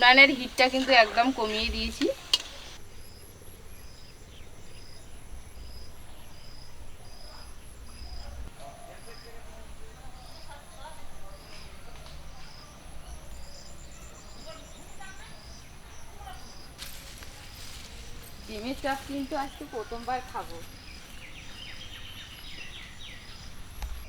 উনানের হিটটা কিন্তু একদম কমিয়ে দিয়েছি। ডিমের চাপ কিন্তু আজকে প্রথমবার খাব।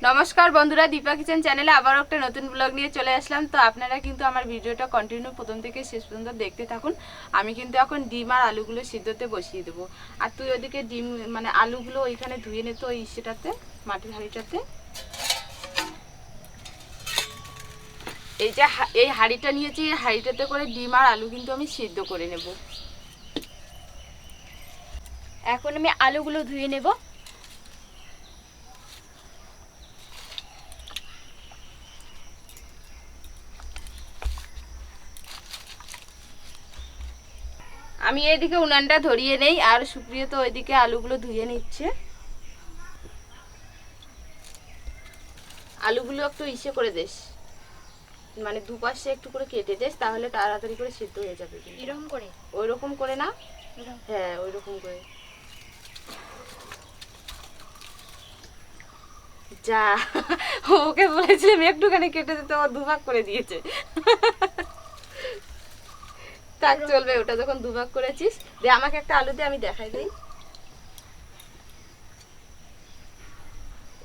নমস্কার বন্ধুরা, দীপা কিচেন চ্যানেলে আবারও একটা নতুন ব্লগ নিয়ে চলে আসলাম। তো আপনারা কিন্তু আমার ভিডিওটা কন্টিনিউ প্রথম থেকে শেষ পর্যন্ত দেখতে থাকুন। আমি কিন্তু এখন ডিম আর আলুগুলো সিদ্ধতে বসিয়ে দেবো। আর তুই ওদিকে ডিম মানে আলুগুলো ওইখানে ধুয়ে নিত ওই সেটাতে মাটির হাঁড়িটাতে। এই যে এই হাঁড়িটা নিয়েছি, এই হাঁড়িটাতে করে ডিম আর আলু কিন্তু আমি সিদ্ধ করে নেব। এখন আমি আলুগুলো ধুয়ে নেব। আমি এইদিকে উনানটা ধরিয়ে নেই আর সুপ্রিয় তো ওইদিকে আলুগুলো ধুয়ে নিচ্ছে। আলুগুলো একটু ইসে করে দিস। মানে দুপাশে একটু করে কেটে দিস তাহলে তাড়াতাড়ি করে সিদ্ধ হয়ে যাবে এরকম করে? ওই রকম করে না? হ্যাঁ ওই রকম করে। যা ওকে বলেছিলাম একটুখানি কেটে দিতে ও দুভাগ করে দিয়েছে। তাক চলবে ওটা যখন দুভাগ করেছিস দে আমাকে একটা আলু দিয়ে আমি দেখাই দিই।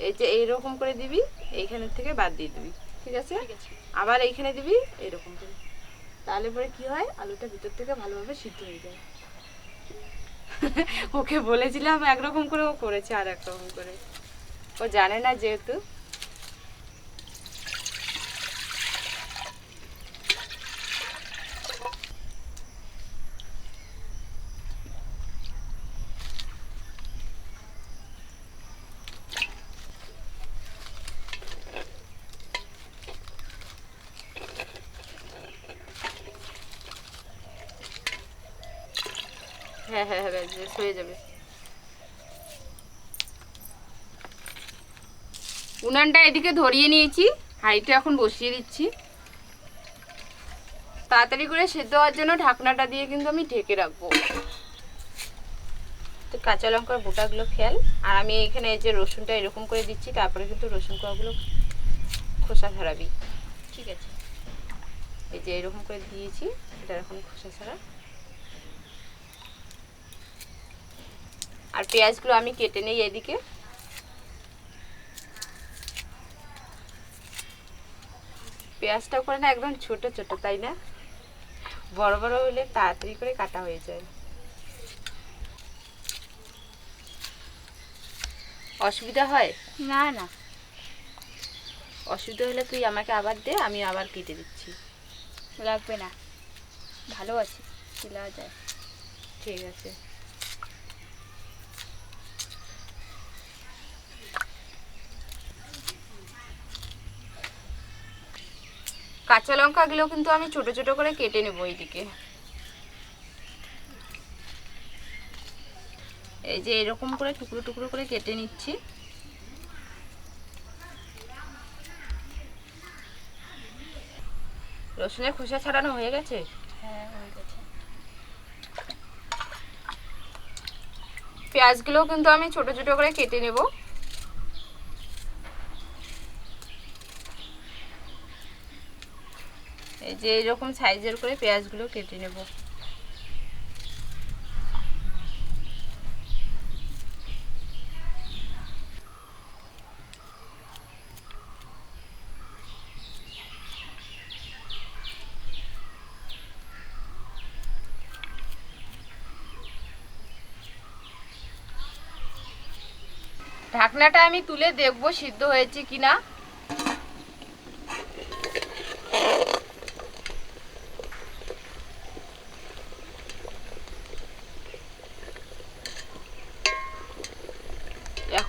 এই যে এইরকম করে দিবি এইখানের থেকে বাদ দিয়ে দিবি ঠিক আছে? ঠিক আছে। আবার এইখানে দিবি এরকম করে। তাহলে পরে কি হয়? আলুটা ভিতর থেকে ভালোভাবে সিদ্ধ হয়ে যায়। ওকে বলেছিলাম একরকম করে ও করেছে আর একরকম করে। ও জানে না যেহেতু। হ্যাঁ হ্যাঁ হ্যাঁ ব্যাস হয়ে যাবে। উনানটা এদিকে ধরিয়ে নিয়েছি, হাঁড়িটা এখন বসিয়ে দিচ্ছি। তাড়াতাড়ি করে সেদ্ধ হওয়ার জন্য ঢাকনাটা দিয়ে কিন্তু আমি ঢেকে রাখব। তো কাঁচা লঙ্কার বোটাগুলো খেয়াল আর আমি এখানে যে রসুনটা এরকম করে দিচ্ছি, তারপরে কিন্তু রসুন কোয়াগুলো খোসা ছাড়াবি। ঠিক আছে? এই যে এরকম করে দিয়েছি, এটা এখন খোসা ছাড়া। আর পেঁয়াজগুলো আমি কেটে নেই এদিকে। পেঁয়াজটা করে না একদম ছোট ছোট তাই না? বড় বড় হলে তাড়াতাড়ি করে কাটা হয়ে যায়। অসুবিধা হয়? না না। অসুবিধা হলে তুই আমাকে আবার দে আমি আবার কেটে দিচ্ছি। লাগবে না। ভালো আছে চলা যায় ঠিক আছে। কাঁচা লঙ্কাগুলো কিন্তু আমি ছোট ছোট করে কেটে নেব এইদিকে। এই যে এরকম করে টুকরো টুকরো করে কেটে নিচ্ছি। রসুনের খোসা ছাড়ানো হয়ে গেছে? হ্যাঁ হয়ে গেছে। পেঁয়াজগুলো কিন্তু আমি ছোট ছোট করে কেটে নেব। যে এরকম সাইজের করে পেঁয়াজগুলো কেটে নেব। ঢাকনাটা আমি তুলে দেখব সিদ্ধ হয়েছে কিনা।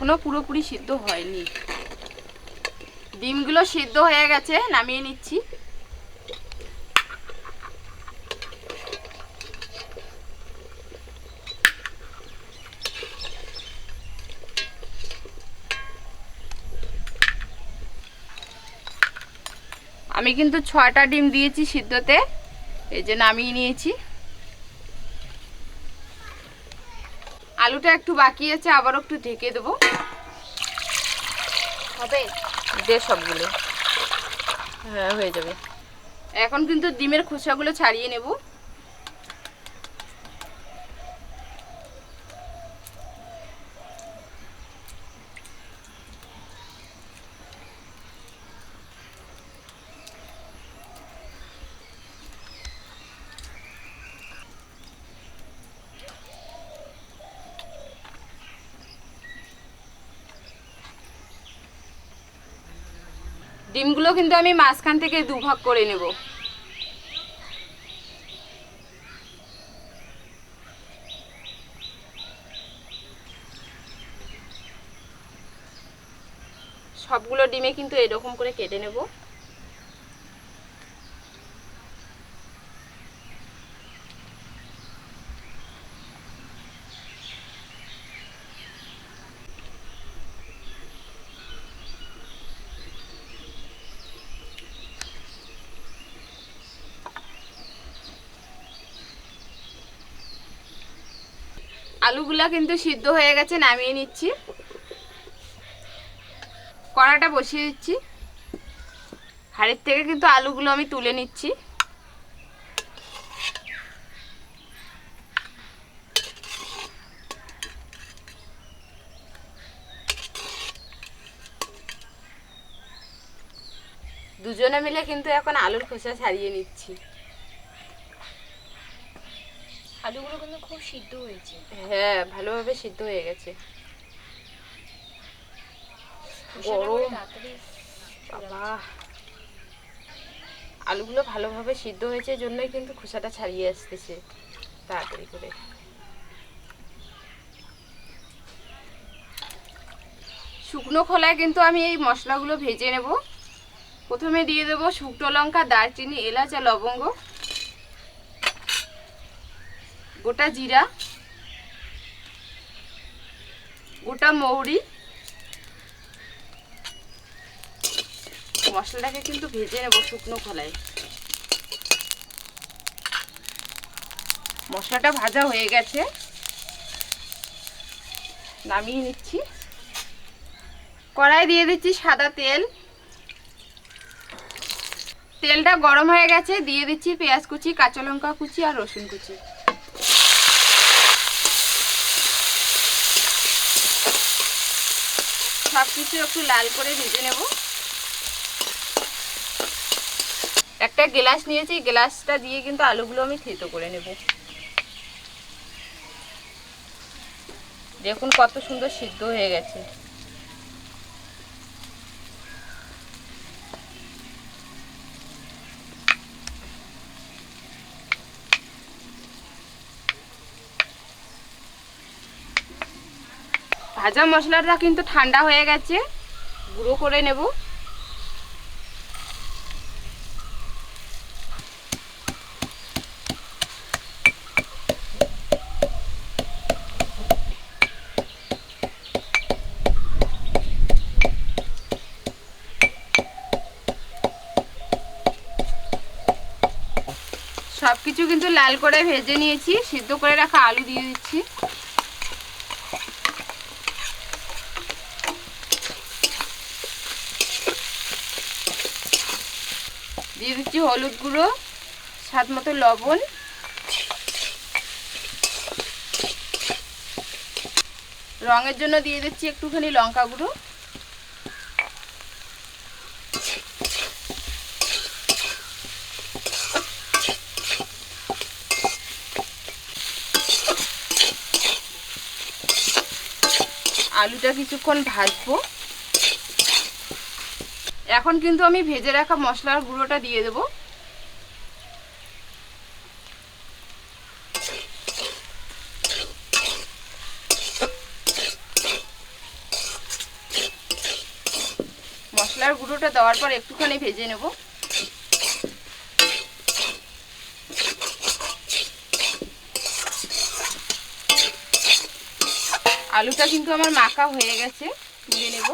এখনও পুরোপুরি সিদ্ধ হয়নি। ডিমগুলো সিদ্ধ হয়ে গেছে, নামিয়ে নিচ্ছি। আমি কিন্তু ছয়টা ডিম দিয়েছি সিদ্ধতে, এই যে নামিয়ে নিয়েছি। আলুটা একটু বাকি আছে, আবারও একটু ঢেকে দেবো। হবে? দে সবগুলো। হ্যাঁ হয়ে যাবে। এখন কিন্তু ডিমের খোসাগুলো ছাড়িয়ে নেব। ডিমগুলো কিন্তু আমি মাঝখান থেকে দুভাগ করে নেব। সবগুলো ডিমে কিন্তু এরকম করে কেটে নেব। আলুগুলা কিন্তু সিদ্ধ হয়ে গেছে, নামিয়ে নিচ্ছি। কড়াটা বসিয়ে দিচ্ছি। হাড়ির থেকে কিন্তু আলুগুলো আমি তুলে নিচ্ছি। দুজনে মিলে কিন্তু এখন আলুর খোসা ছাড়িয়ে নিচ্ছি। আলুগুলো কিন্তু খুব সিদ্ধ হয়েছে। হ্যাঁ ভালোভাবে সিদ্ধ হয়ে গেছে। গরম। বাবা। আলুগুলো ভালোভাবে সিদ্ধ হয়েছে জন্যই কিন্তু খোসাটা ছাড়িয়ে আসতেছে তাড়াতাড়ি করে। শুকনো খোলায় কিন্তু আমি এই মশলাগুলো ভেজে নেব। প্রথমে দিয়ে দেবো শুকনো লঙ্কা দারচিনি এলাচ আর লবঙ্গ। গোটা জিরা, গোটা মৌরি। মশলাটাকে কিন্তু ভেজে নেব শুকনো খোলায়। মশলাটা ভাজা হয়ে গেছে। নামিয়ে নিচ্ছি। কড়াই দিয়ে দিচ্ছি সাদা তেল। তেলটা গরম হয়ে গেছে, দিয়ে দিচ্ছি পেঁয়াজ কুচি, কাঁচা লঙ্কা কুচি আর রসুন কুচি। সব কিছু একটু লাল করে ভেজে নেব। একটা গ্লাস নিয়েছি গ্লাসটা দিয়ে কিন্তু আলুগুলো আমি থেতো করে নেব। দেখুন কত সুন্দর সিদ্ধ হয়ে গেছে। ভাজা মশলাটা কিন্তু ঠান্ডা হয়ে গেছে। গুঁড়ো করে নেব। সব কিছু কিন্তু লাল করে ভেজে নিয়েছি। সিদ্ধ করে রাখা আলু দিয়ে দিচ্ছি। দিয়ে হলুদ গুঁড়ো, স্বাদ মতো লবণ। রঙের জন্য দিয়ে দিচ্ছি একটুখানি লঙ্কা গুঁড়ো। আলুটা কিছুক্ষণ ভাজবো। এখন কিন্তু আমি ভেজে রাখা মশলার গুঁড়োটা দিয়ে দেবো। মশলার গুঁড়োটা দেওয়ার পর একটুখানি ভেজে নেব। আলুটা কিন্তু আমার মাখা হয়ে গেছে তুলে নেব।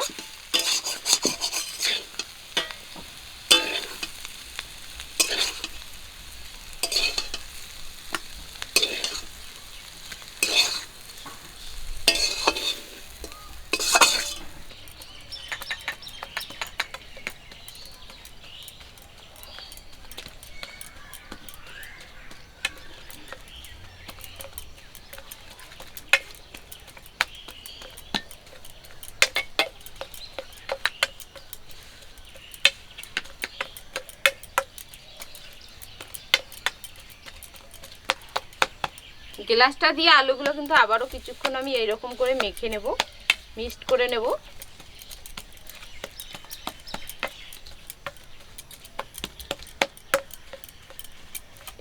গ্লাসটা দিয়ে আলুগুলো কিন্তু আবারও কিছুক্ষণ আমি এইরকম করে মেখে নেব, মিক্সড করে নেব।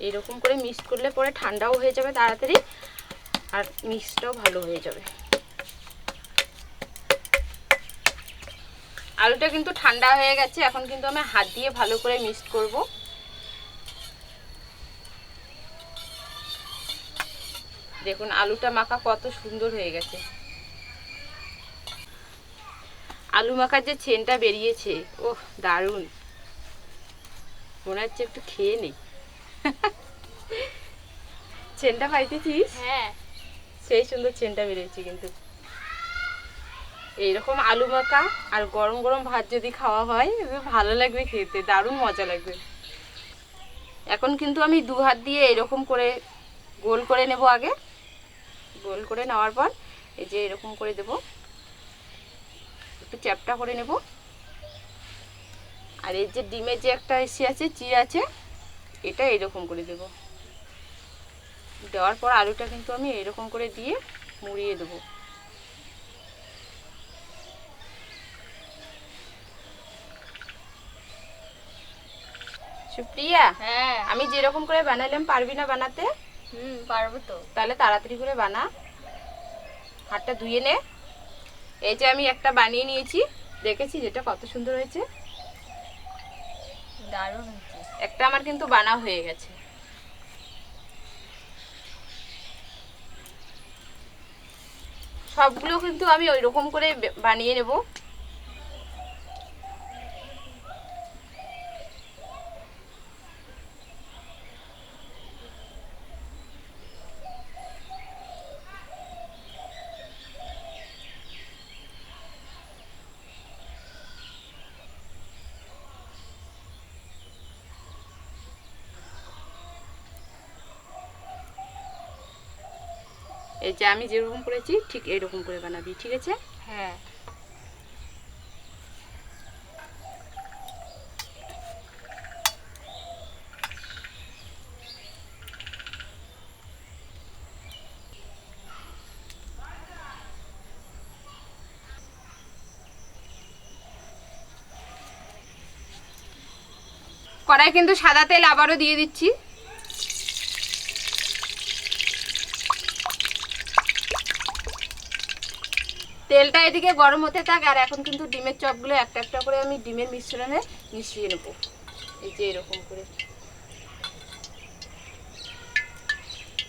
এইরকম করে মিক্স করলে পরে ঠান্ডাও হয়ে যাবে তাড়াতাড়ি, আর মিক্সটাও ভালো হয়ে যাবে। আলুটা কিন্তু ঠান্ডা হয়ে গেছে, এখন কিন্তু আমি হাত দিয়ে ভালো করে মিক্সড করব। দেখুন আলুটা মাখা কত সুন্দর হয়ে গেছে। আলু মাখার যে চেনটা বেরিয়েছে ওহ দারুণ। মনে হচ্ছে একটু খেয়ে নেই। চেনটা পাইতেছিস? হ্যাঁ। সেই সুন্দর চেনটা বেরিয়েছে কিন্তু। এইরকম আলু মাখা আর গরম গরম ভাত যদি খাওয়া হয় ভালো লাগবে খেতে দারুণ মজা লাগবে। এখন কিন্তু আমি দু হাত দিয়ে এরকম করে গোল করে নেব আগে। গোল করে নেওয়ার পর এই যে এরকম করে দেব। একটু চ্যাপটা করে নেব। আর এই যে ডিমের যে একটা এসে আছে চিড় আছে এটা এরকম করে দেব। দেওয়ার পর আলুটা কিন্তু আমি এরকম করে দিয়ে মুড়িয়ে দেবো। সুপ্রিয়া হ্যাঁ। আমি যেরকম করে বানালাম পারবি না বানাতে? হুম পারব তো। তাহলে তাড়াতাড়ি করে বানা। হাতটা ধুয়ে নে। এই যে আমি একটা বানিয়ে নিয়েছি। দেখেছি যেটা কত সুন্দর হয়েছে। দারুণ একটা আমার কিন্তু বানা হয়ে গেছে। সবগুলো কিন্তু আমি ওই রকম করে বানিয়ে নেব। এই যে আমি যেরকম করেছি ঠিক এরকম করে বানাবি ঠিক আছে? হ্যাঁ। কড়াই কিন্তু সাদা তেল আবারও দিয়ে দিচ্ছি। তেলটা এদিকে গরম হতে থাক, আর এখন কিন্তু ডিমের চপগুলো একটা একটা করে আমি ডিমের মিশ্রণে মিশিয়ে নেব। এই যে এরকম করে।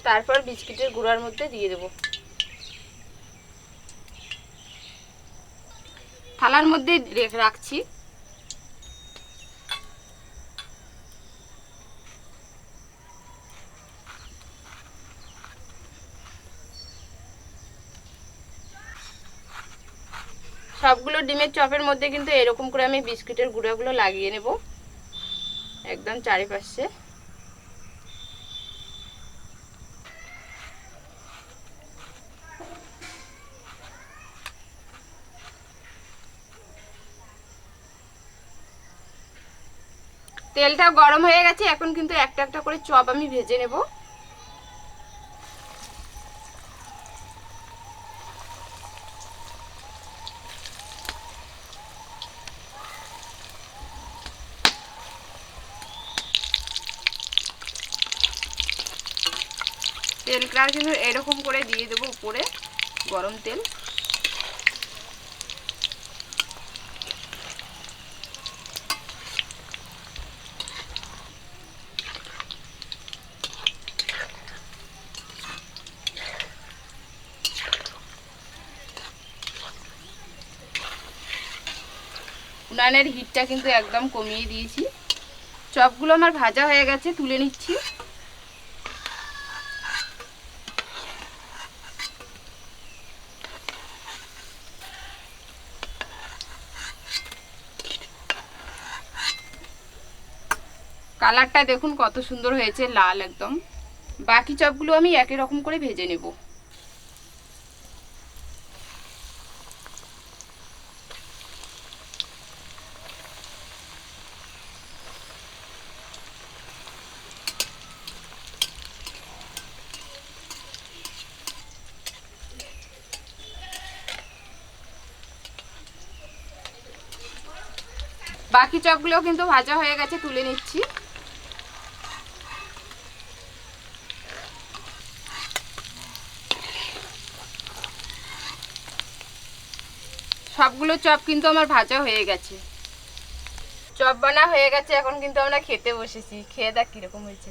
তারপর বিস্কিটের গুঁড়ার মধ্যে দিয়ে দেবো। থালার মধ্যে রেখে রাখছি সবগুলো ডিমের চপের মধ্যে কিন্তু এরকম করে আমি বিস্কিটের গুঁড়াগুলো লাগিয়ে নেব। একদম চারিপাশে। তেলটা গরম হয়ে গেছে, এখন কিন্তু একটা একটা করে চপ আমি ভেজে নেব। তেলটা কিন্তু এরকম করে দিয়ে দেবো উপরে গরম তেল। উনানের হিটটা কিন্তু একদম কমিয়ে দিয়েছি। চপগুলো আমার ভাজা হয়ে গেছে, তুলে নিচ্ছি। কালারটা দেখুন কত সুন্দর হয়েছে, লাল একদম। বাকি চপগুলো আমি একই রকম করে ভেজে নেব। বাকি চপগুলো কিন্তু ভাজা হয়ে গেছে, তুলে নিচ্ছি। সবগুলো চপ কিন্তু আমার ভাজা হয়ে গেছে। চপ বানা হয়ে গেছে এখন কিন্তু আমরা খেতে বসেছি। খেয়ে দেখ কীরকম হয়েছে।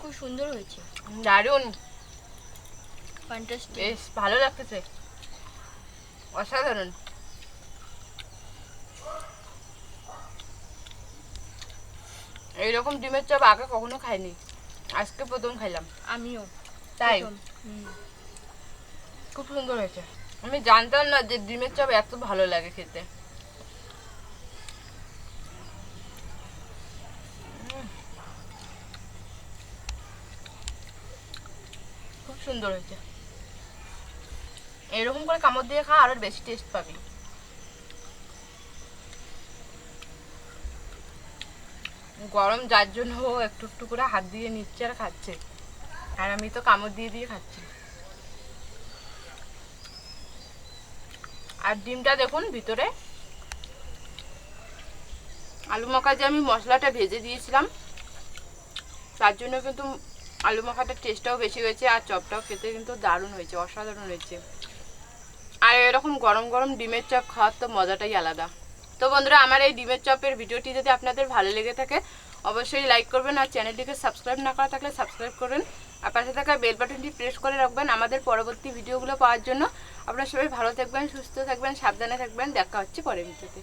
খুব সুন্দর হয়েছে। দারুণ। বেশ ভালো লাগতেছে। অসাধারণ। এইরকম ডিমের চপ আগে কখনো খাইনি। আজকে প্রথম খাইলাম। আমিও। তাই? হুম। খুব সুন্দর হয়েছে। আমি জানতাম না যে ডিমের চপ এত ভালো লাগে খেতে। খুব সুন্দর হয়েছে। এরকম করে কামড় দিয়ে খা আরও বেশি টেস্ট পাবি। গরম যার জন্য একটু একটু করে হাত দিয়ে নিচ্ছে আর খাচ্ছে। আর আমি তো কামড় দিয়ে দিয়ে খাচ্ছি। আর ডিমটা দেখুন ভিতরে। আলু মাখা যে আমি মশলাটা ভেজে দিয়েছিলাম, তার জন্য কিন্তু আলু মাখাটার টেস্টটাও বেশি হয়েছে আর চপটাও খেতে কিন্তু দারুণ হয়েছে, অসাধারণ হয়েছে। আর এরকম গরম গরম ডিমের চপ খাওয়ার তো মজাটাই আলাদা। তো বন্ধুরা, আমার এই ডিমের চপের ভিডিওটি যদি আপনাদের ভালো লেগে থাকে, অবশ্যই লাইক করবেন আর চ্যানেলটিকে সাবস্ক্রাইব না করা থাকলে সাবস্ক্রাইব করবেন। আর পাশে থাকা বেল বাটনটি প্রেস করে রাখবেন আমাদের পরবর্তী ভিডিওগুলো পাওয়ার জন্য। আপনারা সবাই ভালো থাকবেন, সুস্থ থাকবেন, সাবধানে থাকবেন। দেখা হচ্ছে পরের ভিডিওতে